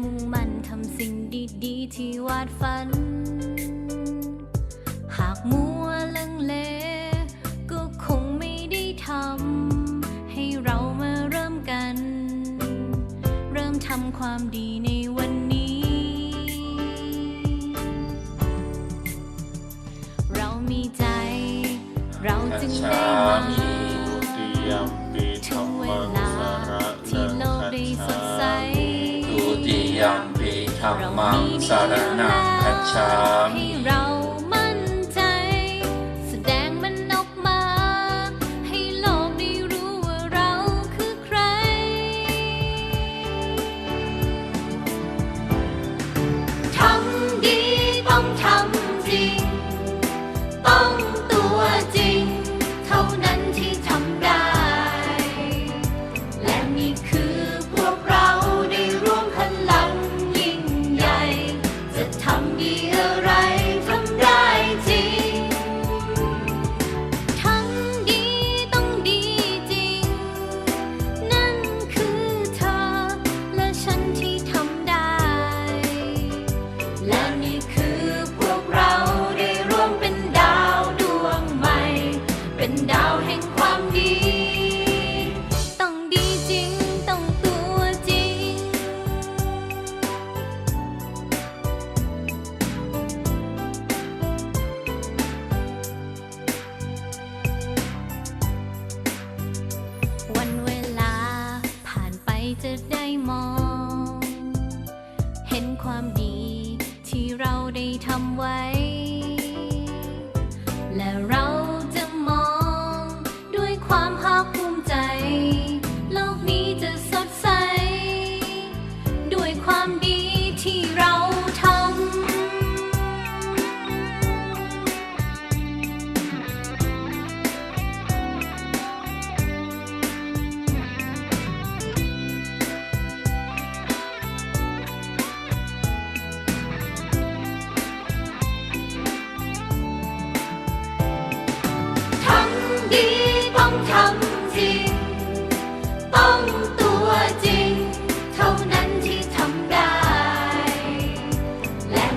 มุ่งมั่นทำสิ่งดีๆ ที่วาดฝัน หากมัวลังเล ก็คงไม่ได้ทำ ให้เรามาเริ่มกัน เริ่มทำความดีในวันนี้ เรามีใจ เราจึงได้มา มังสารนังคัจฉามิ เห็นความดี ที่เราได้ทำไว้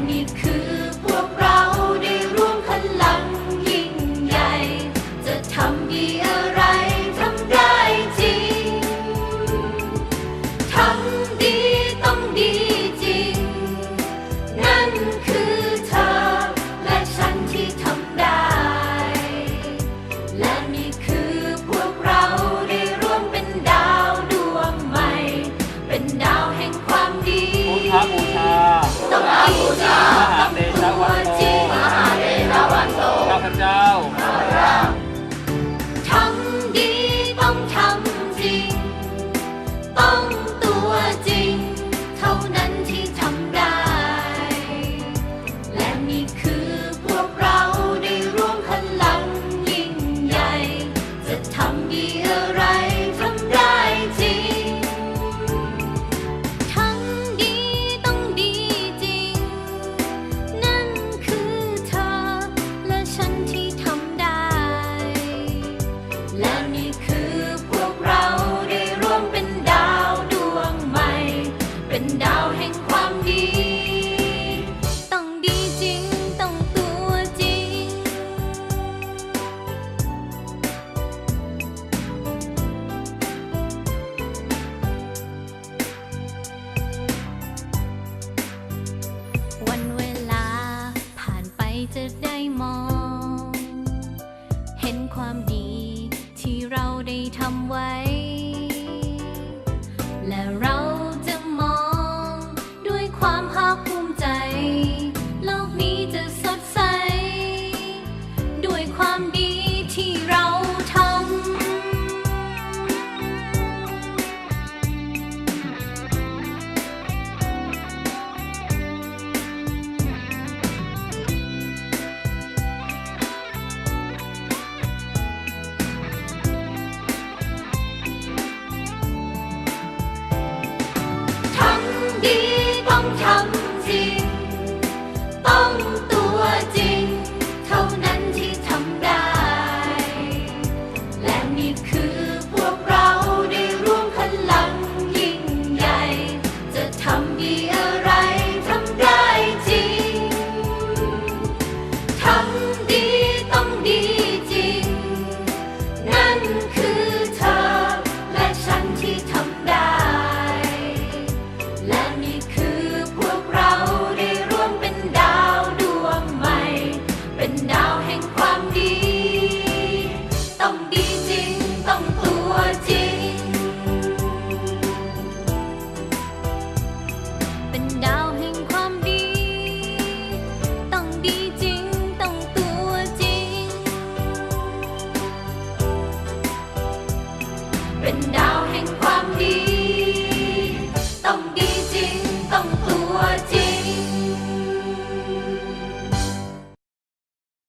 you could. ทำไว้ You. เป็นดาว